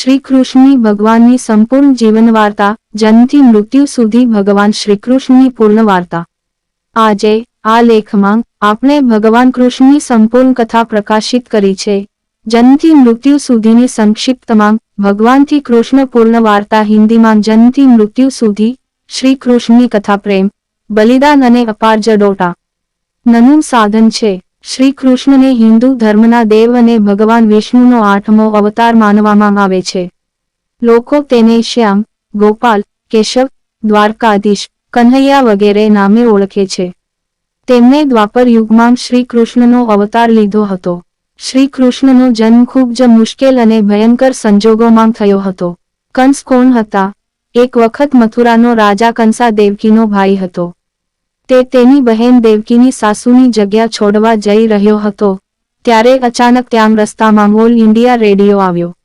શ્રી કૃષ્ણની ભગવાનની સંપૂર્ણ જીવન વાર્તા જન્મથી મૃત્યુ સુધી ભગવાન શ્રીકૃષ્ણની પૂર્ણ વાર્તા આજે, આ લેખમાં, આપણે ભગવાન કૃષ્ણની સંપૂર્ણ કથા પ્રકાશિત કરી છે. જન્મથી મૃત્યુ સુધીની સંક્ષિપ્તમાં, ભગવાનથી કૃષ્ણ પૂર્ણ વાર્તા હિન્દીમાં જન્મથી મૃત્યુ સુધી શ્રી કૃષ્ણની કથા પ્રેમ, બલિદાન અને અપાર જડોટા. નનું સાધન છે. શ્રી કૃષ્ણને હિન્દુ ધર્મના દેવ અને ભગવાન વિષ્ણુનો આઠમો અવતાર માનવામાં આવે છે. લોકો તેને શ્યામ, ગોપાલ, કેશવ, દ્વારકાધીશ કન્હૈયા વગેરે નામે ઓળખે છે. તેમણે દ્વાપર યુગમાં શ્રી કૃષ્ણનો અવતાર લીધો હતો. શ્રી કૃષ્ણનો જન્મ ખૂબ જ મુશ્કેલ અને ભયંકર સંજોગોમાં થયો હતો. કંસ કોણ હતા? એક વખત મથુરાનો રાજા કંસા દેવકીનો ભાઈ હતો. તે તેની બહેન દેવકીની સાસુની જગ્યા છોડવા જઈ રહ્યો હતો. ત્યારે અચાનક ત્યાં રસ્તામાં મોલ ઇન્ડિયા રેડિયો આવ્યો.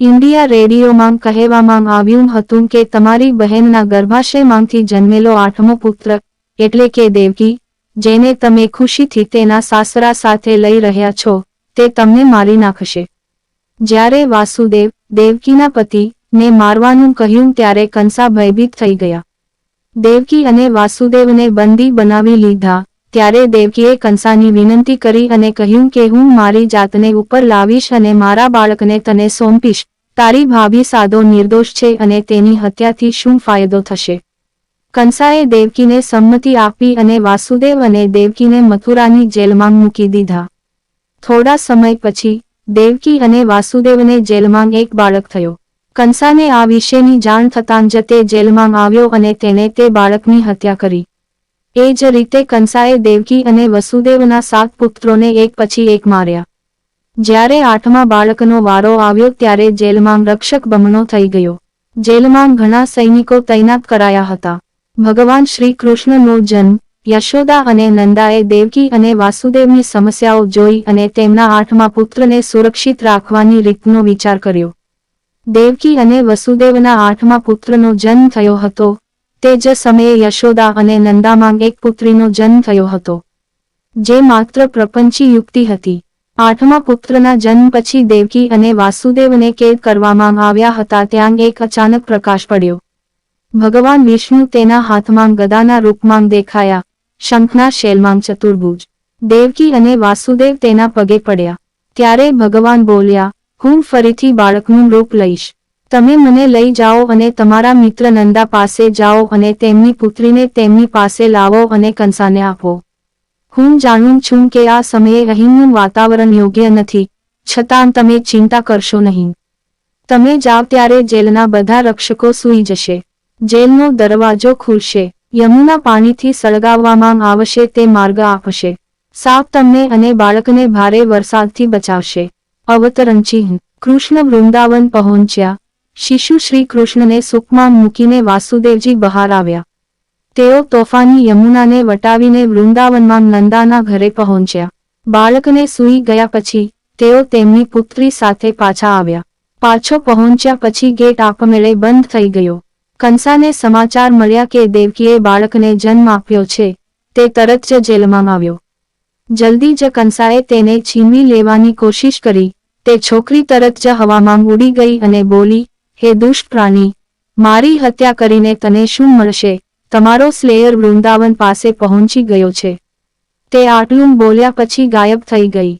ઇન્ડિયા રેડિયોમાં કહેવામાં આવ્યું હતું કે તમારી બહેનના ગર્ભાશયમાંથી જન્મેલો આઠમો પુત્ર, એટલે કે દેવકી, જેને તમે ખુશીથી તેના સાસરા સાથે લઈ રહ્યા છો, તે તમને મારી નાખશે. જ્યારે વાસુદેવ, દેવકીના પતિ ને મારવાનું કહ્યું ત્યારે કંસા ભયભીત થઈ ગયા. દેવકી અને વાસુદેવને બંદી બનાવી લીધા, ત્યારે દેવકીએ કંસાની વિનંતી કરી અને કહ્યું કે હું મારી જાતને ઉપર લાવીશ અને મારા બાળકને તને સોંપીશ. તારી ભાભી સાદો નિર્દોષ છે અને તેની હત્યાથી શું ફાયદો થશે? કંસાએ દેવકીને સંમતિ આપી અને વાસુદેવ અને દેવકીને મથુરાની જેલમાં મૂકી દીધા. થોડા સમય પછી, દેવકી અને વાસુદેવને જેલમાં એક બાળક થયો. કંસાને આ વિશેની જાણ થતાં જ તે જેલમાં આવ્યો અને તેને તે બાળકની હત્યા કરી. એ જ રીતે કંસાએ દેવકી અને વસુદેવના સાત પુત્રોને એક પછી એક માર્યા. જ્યારે આઠમા બાળકનો વારો આવ્યો ત્યારે જેલમાં રક્ષક બમણો થઈ ગયો. જેલમાં ઘણા સૈનિકો તૈનાત કરાયા હતા. ભગવાન શ્રી કૃષ્ણનો જન્મ, યશોદા અને નંદાએ દેવકી અને વાસુદેવની સમસ્યાઓ જોઈ અને તેમના આઠમા પુત્રને સુરક્ષિત રાખવાની રીતનો વિચાર કર્યો. દેવકી અને વસુદેવના આઠમા પુત્રનો જન્મ થયો હતો. તે જ સમયે યશોદા અને નંદામાં એક પુત્રીનો જન્મ થયો હતો. જે માત્ર પ્રપંચી યુક્તિ હતી. આઠમા પુત્રના જન્મ પછી દેવકી અને વાસુદેવને કેદ કરવામાં આવ્યા હતા ત્યાં એક અચાનક પ્રકાશ પડ્યો. ભગવાન વિષ્ણુ તેના હાથમાં ગદાના રૂપમાં દેખાયા. શંખના શેલમાં ચતુર્ભુજ. દેવકી અને વાસુદેવ તેના પગે પડ્યા. ત્યારે ભગવાન બોલ્યા હું ફરીથી બાળકનું રૂપ લઈશ. તમે મને લઈ જાઓ અને તમારા મિત્ર નંદા પાસે જાઓ અને તેમની પુત્રીને તેમની પાસે લાવો અને કંસાને આપો. હું જાણું છું કે આ સમયે અહીંનું વાતાવરણ યોગ્ય નથી, છતાં તમે ચિંતા કરશો નહીં. તમે જાવ ત્યારે જેલના બધા રક્ષકો સૂઈ જશે. જેલનો દરવાજો ખુલશે, યમુના પાણીથી સળગાવવામાં આવશે તે માર્ગ આપશે. સાપ તમને અને બાળકને ભારે વરસાદથી બચાવશે. અવતરણ કૃષ્ણ વૃંદાવન પહોંચ્યા. શિશુ શ્રી કૃષ્ણને સુખમાં મૂકીને વાસુદેવજી બહાર આવ્યા. તેઓ તોફાની યમુનાને વટાવીને વૃંદાવનમાં નંદાના ઘરે પહોંચ્યા. બાળકને સૂઈ ગયા પછી, તેઓ તેમની પુત્રી સાથે પાછા આવ્યા. પાછો પહોંચ્યા પછી ગેટ આપમેળે બંધ થઈ ગયો. કંસાને સમાચાર મળ્યા કે દેવકીએ બાળકને જન્મ આપ્યો છે. તે તરત જ જેલમાં આવ્યો. જલ્દી જ કંસાએ તેને છીનવી લેવાની કોશિશ કરી. તે છોકરી તરત જ હવામાં ઉડી ગઈ અને બોલી, હે દુષ્ટ પ્રાણી, મારી હત્યા કરીને તને શું મળશે? તમારો સ્લેયર વૃંદાવન પાસે પહોંચી ગયો છે. તે આટલું બોલ્યા પછી ગાયબ થઈ ગઈ.